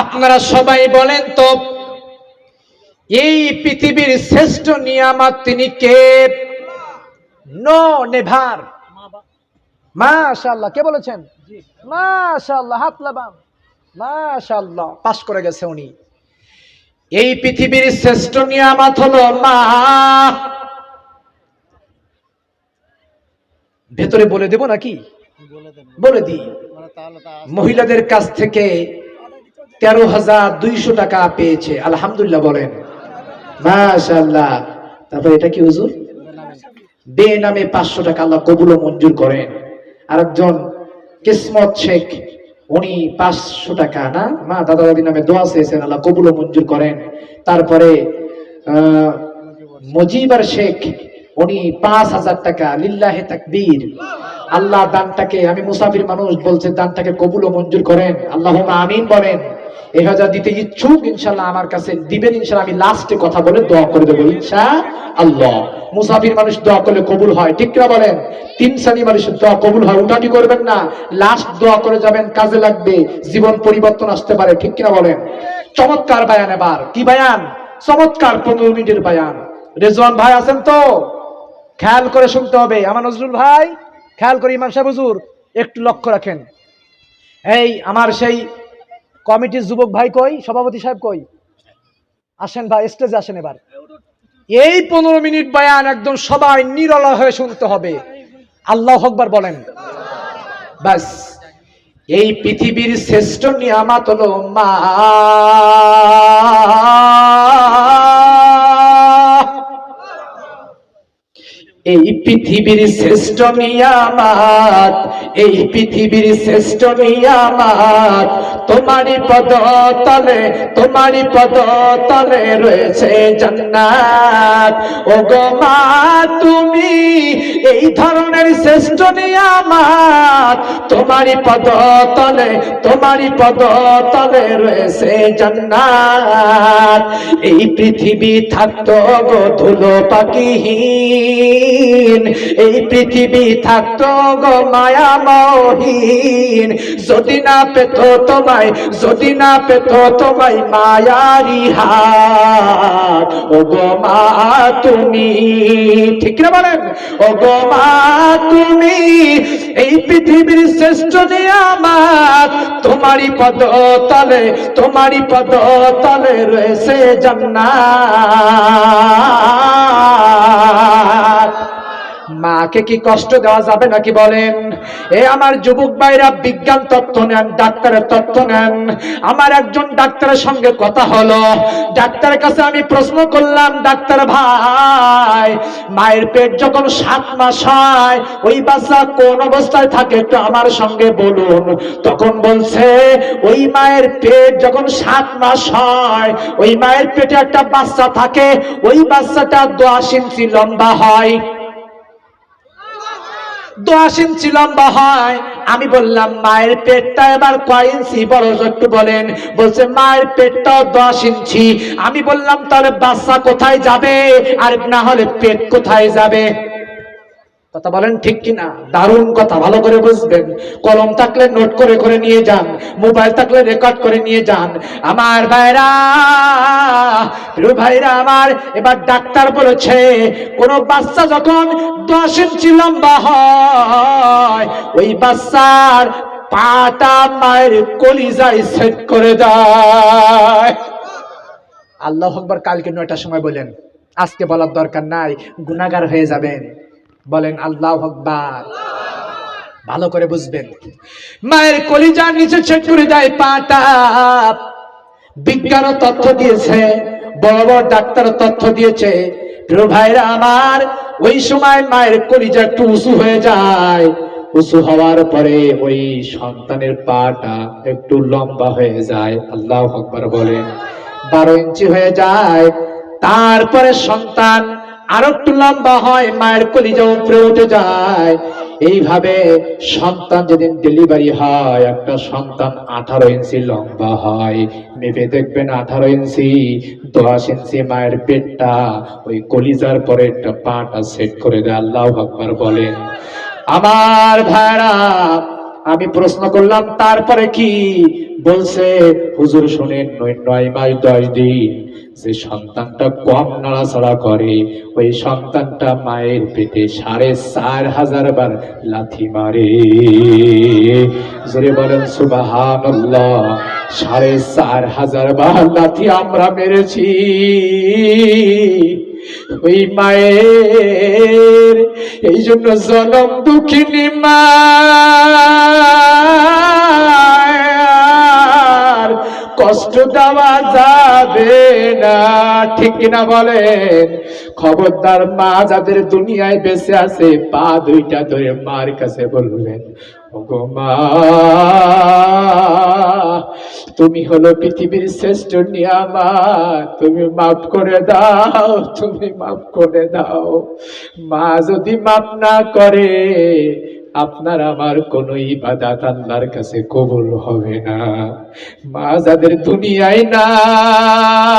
আপনারা সবাই বলেন তো এই পৃথিবীর শ্রেষ্ঠ নিয়ামত তিনি কে? No never. মাশাআল্লাহ কে বলেছেন? মাশাআল্লাহ হাত লাবাম মাশাআল্লাহ পাস করে গেছে উনি। এই পৃথিবীর শ্রেষ্ঠ নিয়ামত হলো মা। ভেতরে বলে দেব নাকি? বলে দিই। মহিলাদের কাছ থেকে তেরো হাজার দুইশো টাকা পেয়েছে। আলহামদুলিল্লাহ বলেন। মাশাল্লাহ তারপর এটা কি হুজুর? বে নামে পাঁচশো টাকা আল্লাহ কবুল মঞ্জুর করেন। আরেকজন কিসমত শেখ, উনি পাঁচশো টাকা, না? মা দাদা দাদি নামে দোয়া চেয়েছেন, আল্লাহ কবুল মঞ্জুর করেন। তারপরে মজিবার শেখ, উনি পাঁচ হাজার টাকা, লিল্লাহে তাকবীর। আল্লাহ দানটাকে, আমি মুসাফির মানুষ বলছে, দানটাকে কবুল ও মঞ্জুর করেন। আল্লাহ আমিন বলেন। এই হাজার দিতে ইচ্ছুক ইনশাল্লাহ আমার কাছে দিবেন ইনশাল্লাহ আমি লাস্টে কথা বলে দোয়া করে দেবো ইনশা আল্লাহ মুসাফির মানুষ দোয়া করলে কবুল হয়, ঠিক কিনা বলেন? তিন শ্রেণি মানুষের দোয়া কবুল হয়, উঠাটি করবেন না লাস্ট দোয়া করে যাবেন, কাজে লাগবে, জীবন পরিবর্তন আসতে পারে, ঠিক কিনা বলেন? চমৎকার বায়ান এবার, কি বায়ান? চমৎকার পনেরো মিনিটের বায়ান। রেজওয়ান ভাই আছেন তো? খেয়াল করে শুনতে হবে, আমার নজরুল ভাই, খেয়াল করে ইমাম সাহেব হুজুর, একটু লক্ষ্য রাখেন। এই, আমার সেই কমিটির যুবক ভাই কই? সভাপতি সাহেব কই? আসেন ভাই স্টেজে আসেন এবার। এই পনেরো মিনিট বায়ান একদম সবাই নিরলা হয়ে শুনতে হবে। আল্লাহ হকবার বলেন। বাস এই পৃথিবীর শ্রেষ্ঠ নিয়ামাত হলো মা এই পৃথিবীর শ্রেষ্ঠ নিয়ামাত, এই পৃথিবীর শ্রেষ্ঠ নিয়ামাত তোমারই পদ তলে তোমারই পদ তলে রয়েছে জান্নাত। ও মা, তুমি এই ধরনের শ্রেষ্ঠ নিয়ামাত তোমারই পদ তলে তোমারই পদ তলে রয়েছে জান্নাত। এই পৃথিবী থাকতো গো ধুলো পাখিহীন। এই পৃথিবী থাকতো গো মায়া মহিন। যদি না পেত তোমায়, যদি না পেত তোমায় মায়ারি হাত ও গো মা তুমি, ঠিক না বলেন? ও গো মা তুমি, এই পৃথিবীর শ্রেষ্ঠ নিয়ামাত, তোমারই পদ তলে, তোমারই পদ তলে রয়েছে জান্নাত। মাকে কি কষ্ট দেওয়া যাবে নাকি বলেন? এ আমার যুবক ভাইরা, বিজ্ঞান তত্ত্ব নেন, ডাক্তারের তত্ত্ব নেন। আমার একজন ডাক্তারের সঙ্গে কথা হলো। ডাক্তারের কাছে আমি প্রশ্ন করলাম, ডাক্তার ভাই, মায়ের পেট যখন সাত মাস হয়, ওই বাচ্চা কোন অবস্থায় থাকে একটু আমার সঙ্গে বলুন? তখন বলছে, ওই মায়ের পেট যখন সাত মাস হয়, ওই মায়ের পেটে একটা বাচ্চা থাকে, ওই বাচ্চাটা দশ ইঞ্চি লম্বা হয়। দশ ইঞ্চি লম্বা হয় আমি বললাম, মায়ের পেটটা এবার কয় ইঞ্চি? বড় একটু বলেন। বলছে, মায়ের পেটটাও দশ ইঞ্চি। আমি বললাম, তাহলে বাচ্চা কোথায় যাবে? আর না হলে পেট কোথায় যাবে? কথা বলেন ঠিক কিনা? দারুণ কথা, ভালো করে বুঝবেন। কলম থাকলে নোট করে করে নিয়ে যান, মোবাইল থাকলে রেকর্ড করে নিয়ে যান। আমার ভাইরা, প্রিয় ভাইরা আমার, এবার ডাক্তার বলেছে, কোন বাচ্চা যখন দশ ইঞ্চি লম্বা হয়, ওই বাচ্চার পাটা মায়ের কলিজায় সেট করে দেয়। আল্লাহ আকবার, কালকে নয়টার সময় বলেন, আজকে বলার দরকার নাই গুনাগার হয়ে যাবেন। বলেন, আল্লাহ আকবার। ভালো করে বুঝবেন। মায়ের কলিজার নিচে ছেট করে দেয় পাটা বিজ্ঞানও তথ্য দিয়েছে, বড় বড় ডাক্তার তথ্য দিয়েছে। ভাইরা আমার, ওই সময় মায়ের কলিজা একটু উঁচু হয়ে যায়। উঁচু হওয়ার পরে ওই সন্তানের পাটা একটু লম্বা হয়ে যায়। আল্লাহ আকবার বলেন। বারো ইঞ্চি হয়ে যায়। তারপরে সন্তান আরও একটু লম্বা হয়, মায়ের কলিজা উপরে উঠে যায়। এইভাবে সন্তান যেদিন ডেলিভারি হয়, একটা সন্তান আঠারো ইঞ্চি লম্বা হয়। মেপে দেখবেন আঠারো ইঞ্চি, দশ ইঞ্চি মায়ের পেটটা, ওই কলিজার পরে একটা পাটা সেট করে দেয়, আল্লাহ আকবার বলেন। আমার ভাইরা, আমি প্রশ্ন করলাম, তারপরে কি? বলছে, হুজুর শোনেন, নয় মাস দশ দিন। যে সন্তানটা কম নাড়াচাড়া করে, ওই সন্তানটা মায়ের পেটে সাড়ে চার হাজার বার লাথি মারে। জোরে বলেন সুবাহান সাড়ে চার হাজার বার লাথি আমরা মেরেছি। ওই মায়ের এই জন্য জনম দুঃখিনী মার কষ্ট দেওয়া যাবে না। ঠিক কিনা বলেন? খবরদার মা যাদের দুনিয়ায় বেঁচে আছে, পা দুইটা ধরে মার কাছে বললেন তুমি হলো পৃথিবীর শ্রেষ্ঠ নিয়ামত। তুমি মাফ করে দাও, তুমি মাফ করে দাও। মা যদি মাফ না করে আপনার আমার কোন ইবাদাত আল্লাহর কাছে কবুল হবে না। মা যাদের দুনিয়ায় নাই,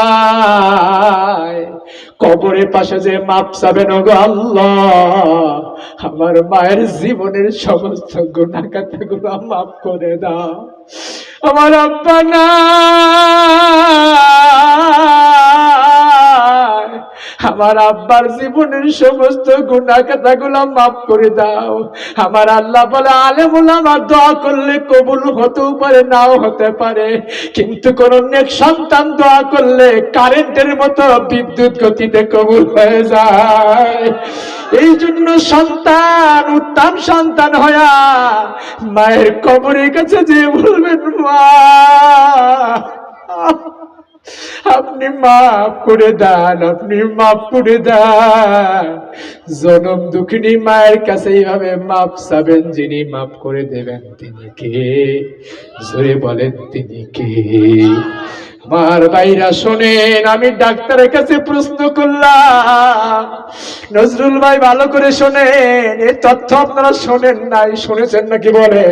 কবরের পাশে যে মাপ চাবেন গো আল্লাহ, আমার মায়ের জীবনের সমস্ত গুণাকাতাগুলো মাফ করে দাও। আমার আব্বা নাই। আমার আব্বার জীবনের সমস্ত গুণা কথাগুলো মাফ করে দাও। আমার আল্লাহ বলে আলেমুল আমার দোয়া করলে কবুল হতেও পারে, নাও হতে পারে। কিন্তু কোন নেক সন্তান দোয়া করলে কারেন্টের মতো বিদ্যুৎ গতিতে কবুল হয়ে যায়। এই জন্য সন্তান, উত্তম সন্তান হয়া মায়ের কবরের কাছে যে বলবেন, মা আপনি মাফ করে দেন, আপনি মাফ করে দেন। জনম দুঃখিনী মায়ের কাছে এইভাবে মাপ চাবেন যিনি মাফ করে দেবেন তিনি কে? জোরে বলেন তিনি কে? আমার ভাইরা শোনেন, আমি ডাক্তারের কাছে প্রশ্ন করলাম। নজরুল ভাই ভালো করে শোনেন এই তথ্য আপনারা শোনেন নাই, শুনেছেন নাকি বলে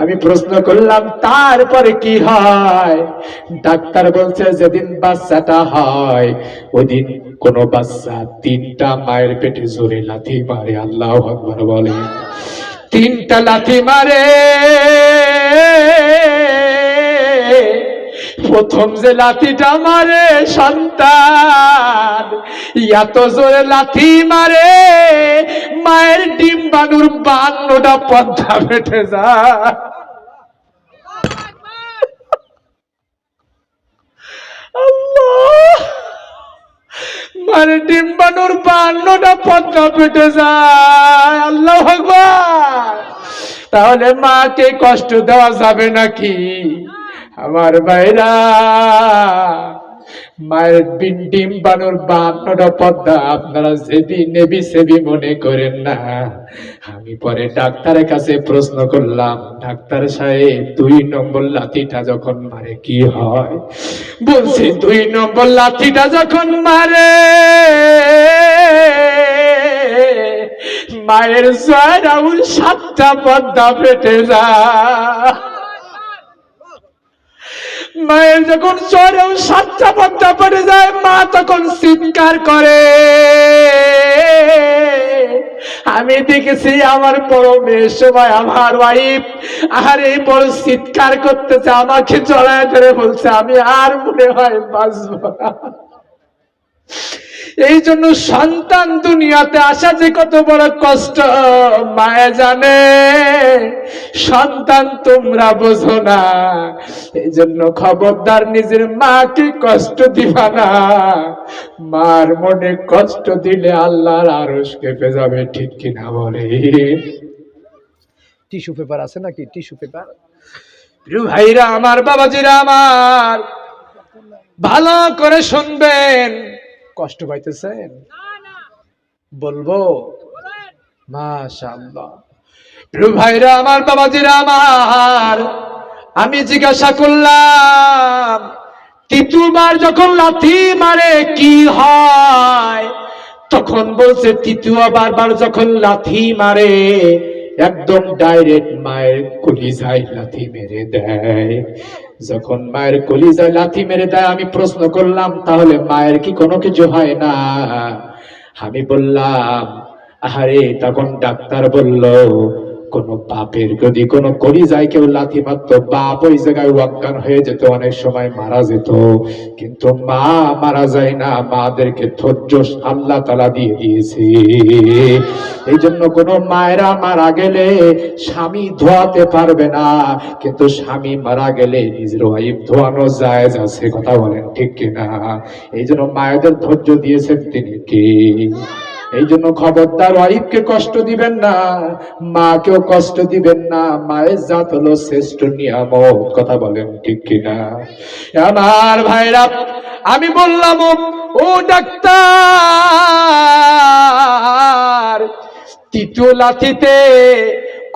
আমি প্রশ্ন করলাম, তারপরে কি হয়? ডাক্তার বলছে, যেদিন বাচ্চাটা হয়, ওদিন কোন বাচ্চা তিনটা মায়ের পেটে জোরে লাথি মারে, আল্লাহ বলে তিনটা লাথি মারে। প্রথম যে লাথিটা মারে সন্তান, এত জোরে লাথি মারে, মায়ের ডিম বানুর বান্নটা পদ্মা ফেটে যায়। মানে ডিম বানুর বান্নটা পদ্মা ফেটে যায়। আল্লাহ ভগবান তাহলে মাকে কষ্ট দেওয়া যাবে নাকি? আমার ভাইরা, মায়ের বিন ডিম বানুর বান্নটা পদ্মা আপনারা যেবি নেবি সেবি মনে করেন না। আমি পরে ডাক্তারের কাছে প্রশ্ন করলাম, ডাক্তার সাহেব, দুই নম্বর লাথিটা যখন মারে, কি হয়? বলছি, দুই নম্বর লাথিটা যখন মারে, মায়ের জয় রাহুল সাতটা পদ্মা ফেটে যায়। মায়ের যখন চরেও সাতটা পদ্মা পড়ে যায়, মা তখন চিৎকার করে। আমি দেখেছি আমার বড় মেয়ে সময় আমার ওয়াইফ আর এই বড় চিৎকার করতেছে, আমাকে জড়ায় ধরে বলছে, আমি আর মনে হয় বাঁচব এই জন্য সন্তান দুনিয়াতে আসা যে কত বড় কষ্ট মায়া জানে। সন্তান তোমরা বোঝো না। এই জন্য খবরদার নিজের মাকে কষ্ট দিবা না। মার মনে কষ্ট দিলে আল্লাহর আরস কেঁপে যাবে ঠিক কিনা বলে? টিস্যু পেপার আছে নাকি? Tissue paper? প্রিয় ভাইরা আমার বাবাজিরা আমার ভালো করে শুনবেন। কষ্ট পাইতেছেন? বলব? প্রিয় ভাইরা আমার বাবাজিরা আমার। আমি জিজ্ঞাসা করলাম তৃতীয়বার যখন লাথি মারে কি হয়? তখন বলছে তৃতীয়বার বার যখন লাথি মারে একদম ডাইরেক্ট মায়ের কলিজায় লাথি মেরে দেয়। যখন মায়ের কলিজায় লাথি মেরে দেয়, আমি প্রশ্ন করলাম, তাহলে মায়ের কি কোনো কিছু হয় না? আমি বললাম, আহারে, তখন ডাক্তার বলল কোন বাপের যদি কোন করি যায় কেউ লাথি মারত, বাপ ওই জায়গায় অজ্ঞান হয়ে যেত, অনেক সময় মারা যেত। কিন্তু মা মারা যায় না, মাদেরকে ধৈর্য আল্লাহ তালা দিয়ে দিয়েছে। এই জন্য কোন মায়েরা মারা গেলে স্বামী ধোয়াতে পারবে না, কিন্তু স্বামী মারা গেলে নিজের ওয়াইফ ধোয়ানো যায় আছে, কথা বলেন ঠিক কিনা? এই জন্য মায়েদের ধৈর্য দিয়েছেন তিনি কি? এই জন্য খবরদার ওয়াইফকে কষ্ট দিবেন না, মাকেও কষ্ট দিবেন না, মায়ের জাত হলো শ্রেষ্ঠ নিয়ামত, কথা বলেন ঠিক কিনা? আমার ভাইরা, আমি বললাম, ও ডাক্তার, তৃতীয় লাথিতে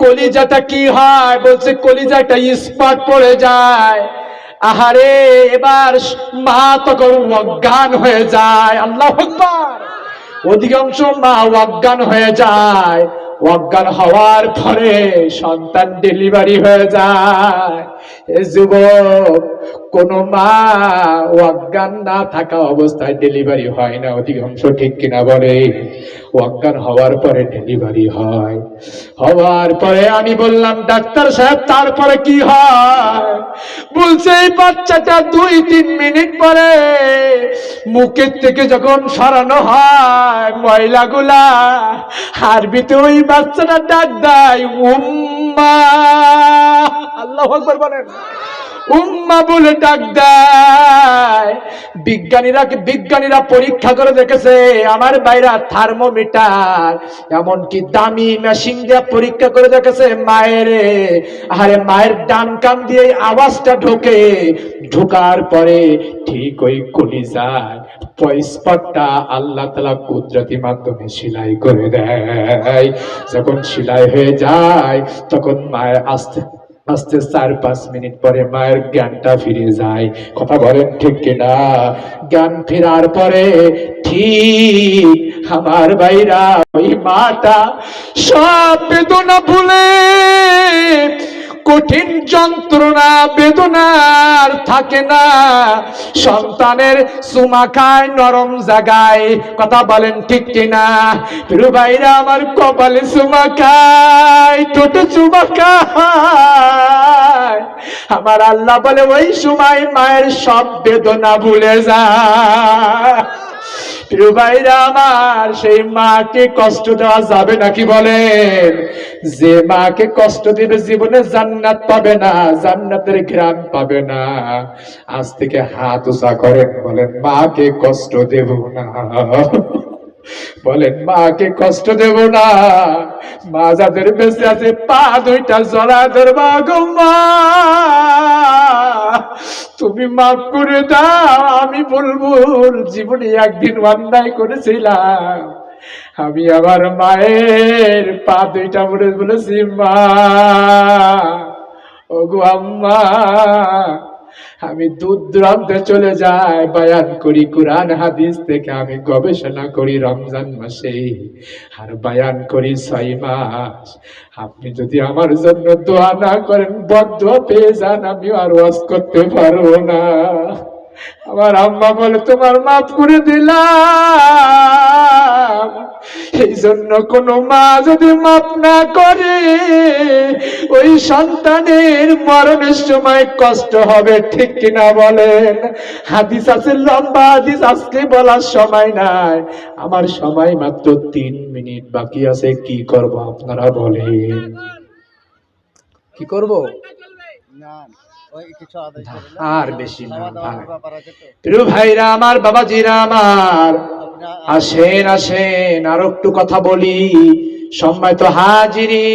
কলিজাটা কি হয়? বলছে, কলিজাটা ইস্পাট পড়ে যায়। আহারে, এবার মা তখন অজ্ঞান হয়ে যায়। আল্লাহ অধিকাংশ মা অজ্ঞান হয়ে যায়। অজ্ঞান হওয়ার পরে সন্তান ডেলিভারি হয়ে যায়। এ যুবক, কোন মা অজ্ঞান না থাকা অবস্থায় ডেলিভারি হয় না, অধিকাংশ ঠিক কিনা বলে। অজ্ঞান হওয়ার পরে ডেলিভারি হয়। হওয়ার পরে আমি বললাম, ডাক্তার সাহেব, তারপরে কি হয়? বলছে, এই বাচ্চাটা দুই তিন মিনিট পরে মুখের থেকে যখন সরানো হয় ময়লাগুলা আরবিতে ওই বাচ্চাটা ডাক দেয়, উম্মা। আল্লাহ আকবার বলেন। উম্মা বলে ডাক দেয় বিজ্ঞানীরা বিজ্ঞানীরা পরীক্ষা করে দেখেছে, আমার বাইরা থার্মোমিটার, এমনকি দামি মেশিন দিয়ে পরীক্ষা করে দেখেছে, মায়ের, আরে মায়ের ডান কান দিয়ে আওয়াজটা ঢোকে, ঢোকার পরে ঠিক ওই কলিজায় স্পটটা আল্লাহ তালা কুদরতি মাধ্যমে সেলাই করে দেয়। যখন সেলাই হয়ে যায়, তখন মায়ের আস্তে আস্তে চার পাঁচ মিনিট পরে মায়ের জ্ঞানটা ফিরে যায়। কথা বলেন ঠিক কিনা? জ্ঞান ফেরার পরে ঠিক আমার ভাইরা, ওই মাটা সব বেদনা ভুলে কঠিন যন্ত্রণা, বেদনার থাকে না। সন্তানের চুমা খায়, নরম জায়গায় কথা বলেন ঠিক কিনা? প্রিয় ভাইরা, আমার কপালে চুমা খায় টোটো চুমাখায় আমার আল্লাহ বলে, ওই সময় মায়ের সব বেদনা ভুলে যায় প্রিয় ভাইরা আমার, সেই মাকে কষ্ট দেওয়া যাবে নাকি বলেন? যে মাকে কষ্ট দিবে জীবনে জান্নাত পাবে না, জান্নাতের ঘ্রাণ পাবে না। আজ থেকে হাত উঁচা করেন, বলেন, মাকে কষ্ট দেব না। বলেন, মাকে কষ্ট দেব না। মা যাদের বেঁচে আছে, পা দুইটা জড়া ধরবা, গো মা। তুমি মাফ করে দাও, আমি বলব জীবনে একদিন অন্যায় করেছিলাম। আমি আমার মায়ের পা দুইটা বলে বলেছি, মা, ওগো আম্মা আমি দূর দূরান্তে চলে যাই, বায়ান করি কোরআন, হাদিস থেকে আমি গবেষণা করি রমজান মাসে। আর বায়ান করি ছয় মাস। আপনি যদি আমার জন্য দোয়া না করেন বদ্ধ পেয়ে যান আমি আর ওয়াজ করতে পারব না। আমার আম্মা বলে, তোমার মাফ করে দিলাম। এই জন্য কোন মা যদি মাফ না করে ওই সন্তানের মরণের সময় কষ্ট হবে ঠিক কিনা বলেন? হাদিস আছে লম্বা হাদিস আজকে বলার সময় নাই। আমার সময় মাত্র তিন মিনিট বাকি আছে কি করব আপনারা বলেন? কি করব। আর বেশি না। প্রিয় ভাইরা আমার বাবাজিরা আমার। আসেন আসেন, আর একটু কথা বলি। সম্মানিত হাজিরি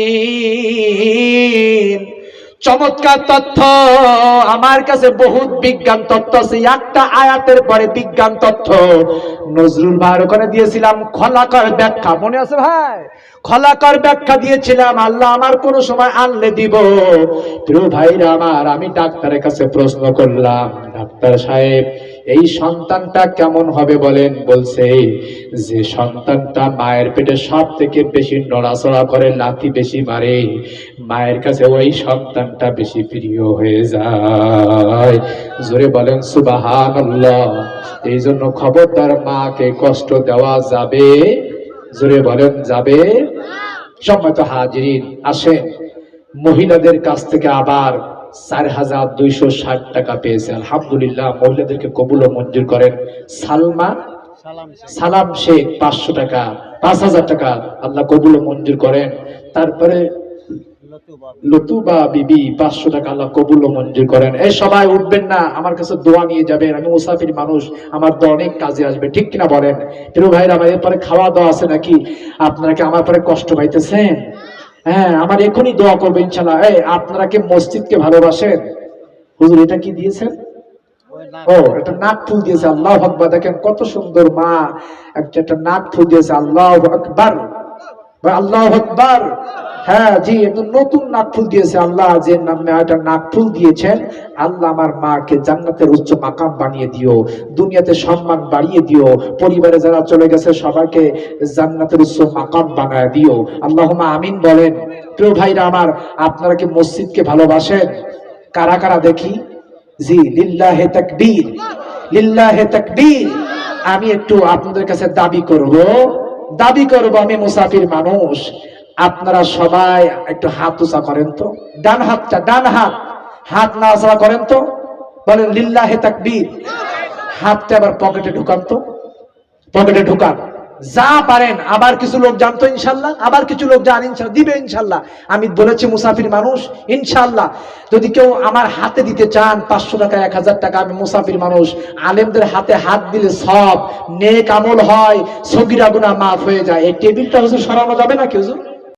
চমৎকার তথ্য। আমার কাছে বহুত বিজ্ঞান তথ্য আছে, একটা আয়াতের পরে বিজ্ঞান তথ্য। নজরুল ভাইয়ের ওখানে দিয়েছিলাম খলাকার ব্যাখ্যা, মনে আছে ভাই? খলাকার ব্যাখ্যা দিয়েছিলাম, আল্লাহ আমার কোন সময় আনলে দিব। প্রিয় ভাইরা আমার, আমি ডাক্তারের কাছে প্রশ্ন করলাম, ডাক্তার সাহেব এই সন্তানটা কেমন হবে বলেন? বলছে, যে সন্তানটা মায়ের পেটে সব থেকে বেশি নড়াচড়া করে, লাথি বেশি মারে, মায়ের কাছে ওই সন্তানটা বেশি প্রিয় হয়ে যায়। জোরে বলেন সুবাহান এই জন্য খবরদার মাকে কষ্ট দেওয়া যাবে? জোরে বলেন, যাবে? সম্মত হাজিরিন, আসেন। মহিলাদের কাছ থেকে আবার চার হাজার দুইশো ষাট টাকা পেয়েছে। আলহামদুলিল্লাহ মহিলাদেরকে কবুল ও মঞ্জুর করেন। সালমা সালাম শেখ। পাঁচশো টাকা পাঁচ হাজার টাকা আল্লাহ কবুল ও মঞ্জুর করেন। তারপরে লতুবা বিবি। পাঁচশো টাকা আল্লাহ কবুল ও মঞ্জুর করেন। এই সবাই উঠবেন না আমার কাছে দোয়া নিয়ে যাবেন। আমি মুসাফির মানুষ আমার তো অনেক কাজে আসবে ঠিক কিনা বলেন? প্রিয় ভাইরা আমার এরপরে খাওয়া দাওয়া আছে নাকি? আপনারা কি আমার পরে কষ্ট পাইতেছেন? হ্যাঁ আমার এখনই দোয়া করব ইনশাল্লাহ এই আপনারা কি মসজিদকে ভালোবাসেন? হুজুর এটা কি দিয়েছেন? ও এটা নাক ফুল দিয়েছে আল্লাহ আকবার। দেখেন কত সুন্দর মা একটা একটা নাক ফুল দিয়েছে আল্লাহ আকবার। আল্লাহ আকবার। হ্যাঁ একদম নতুন নাক ফুল দিয়েছে আল্লাহ, যে নামে একটা নাক দিয়েছেন। আল্লাহ আমার মাকে জান্নাতের উচ্চ মাকাম বানিয়ে দিও, দুনিয়াতে সম্মান বাড়িয়ে দিও, পরিবারে যারা চলে গেছে সবাইকে জান্নাতের উচ্চ মাকাম বানায় দিও। আমিন বলেন, প্রিয় ভাইরা আমার, আপনারা কি মসজিদকে ভালোবাসেন? কারা কারা দেখি? জি, লিল্লাহে তাকবীর লিল্লাহে তাকবীর। আমি একটু আপনাদের কাছে দাবি করব দাবি করব আমি মুসাফির মানুষ। আপনারা সবাই একটু হাত উঁচা করেন তো। ডান হাতটা, ডান হাত। হাত না নাড়াচাড়া করেন তো। বলেন, লিল্লাহে তাকবীর। হাতটা আবার পকেটে ঢুকান তো। পকেটে ঢুকান। যা পারেন, আবার কিছু লোক জানতো ইনশাল্লাহ, আবার কিছু লোক জান ইনশাল্লাহ দিবে ইনশাল্লাহ। আমি বলেছি, মুসাফির মানুষ, ইনশাল্লাহ। যদি কেউ আমার হাতে দিতে চান, পাঁচশো টাকা, এক হাজার টাকা, আমি মুসাফির মানুষ। আলেমদের হাতে হাত দিলে সব। নেক আমল হয়, সগিরা গুনা মাফ হয়ে যায়। এই টেবিলটা হুজুর সরানো যাবে না কি হুজুর?